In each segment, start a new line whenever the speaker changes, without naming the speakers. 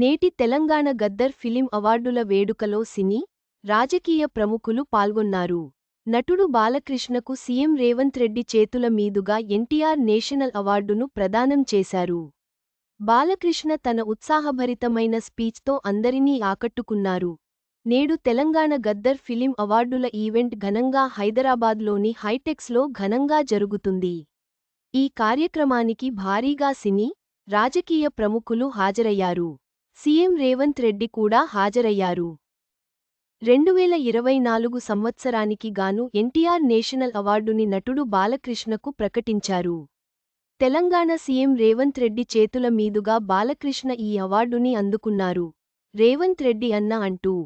నేటి తెలంగాణ గద్దర్ ఫిలిం అవార్డుల వేడుకలో సినీ రాజకీయ ప్రముఖులు పాల్గొన్నారు. నటుడు బాలకృష్ణకు సీఎం రేవంత్ రెడ్డి చేతుల మీదుగా ఎన్టీఆర్ నేషనల్ అవార్డును ప్రదానం చేశారు. బాలకృష్ణ తన ఉత్సాహభరితమైన స్పీచ్తో అందరినీ ఆకట్టుకున్నారు. నేడు తెలంగాణ గద్దర్ ఫిలిం అవార్డుల ఈవెంట్ ఘనంగా హైదరాబాద్లోని హైటెక్స్లో ఘనంగా జరుగుతుంది. ఈ కార్యక్రమానికి భారీగా సినీ రాజకీయ ప్రముఖులు హాజరయ్యారు. సీఎం రేవంత్ రెడ్డి కూడా హాజరయ్యారు. రెండువేల ఇరవై నాలుగు సంవత్సరానికి గాను ఎన్టీఆర్ నేషనల్ అవార్డుని నటుడు బాలకృష్ణకు ప్రకటించారు. తెలంగాణ సీఎం రేవంత్ రెడ్డి చేతుల మీదుగా బాలకృష్ణ ఈ అవార్డుని అందుకున్నారు. రేవంత్ రెడ్డి అన్న అంటూ.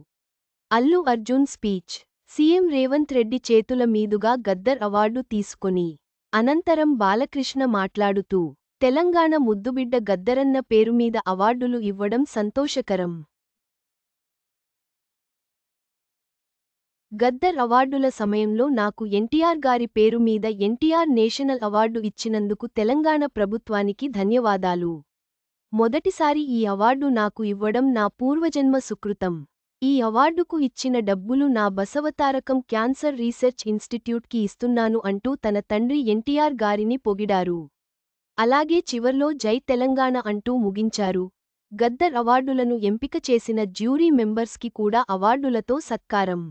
అల్లు అర్జున్ స్పీచ్. సీఎం రేవంత్ రెడ్డి చేతుల మీదుగా గద్దర్ అవార్డు తీసుకొని. అనంతరం బాలకృష్ణ మాట్లాడుతూ. తెలంగాణ ముద్దుబిడ్డ గద్దరన్న పేరుమీద అవార్డులు ఇవ్వడం సంతోషకరం. గద్దర్ అవార్డుల సమయంలో నాకు ఎన్టీఆర్ గారి పేరు మీద ఎన్టీఆర్ నేషనల్ అవార్డు ఇచ్చినందుకు తెలంగాణ ప్రభుత్వానికి ధన్యవాదాలు. మొదటిసారి ఈ అవార్డు నాకు ఇవ్వడం నా పూర్వజన్మ సుకృతం. ఈ అవార్డుకు ఇచ్చిన డబ్బులు నా బసవతారకం క్యాన్సర్ రీసెర్చ్ ఇన్స్టిట్యూట్కి ఇస్తున్నాను అంటూ తన తండ్రి ఎన్టీఆర్ గారిని పొగిడారు. అలాగే చివర్లో జై తెలంగాణ అంటూ ముగించారు. గద్దర్ అవార్డులను ఎంపిక చేసిన జ్యూరీ మెంబర్స్కి కూడా అవార్డులతో సత్కారం.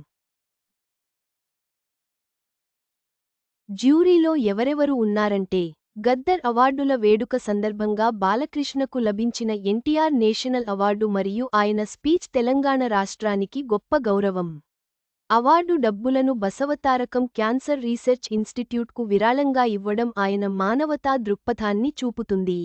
జ్యూరీలో ఎవరెవరు ఉన్నారంటే గద్దర్ అవార్డుల వేడుక సందర్భంగా బాలకృష్ణకు లభించిన ఎన్టీఆర్ నేషనల్ అవార్డు మరియు ఆయన స్పీచ్ తెలంగాణ రాష్ట్రానికి గొప్ప గౌరవం. అవార్డు డబ్బులను బసవతారకం క్యాన్సర్ రీసెర్చ్ ఇన్స్టిట్యూట్కు విరాళంగా ఇవ్వడం ఆయన మానవతా దృక్పథాన్ని చూపుతుంది.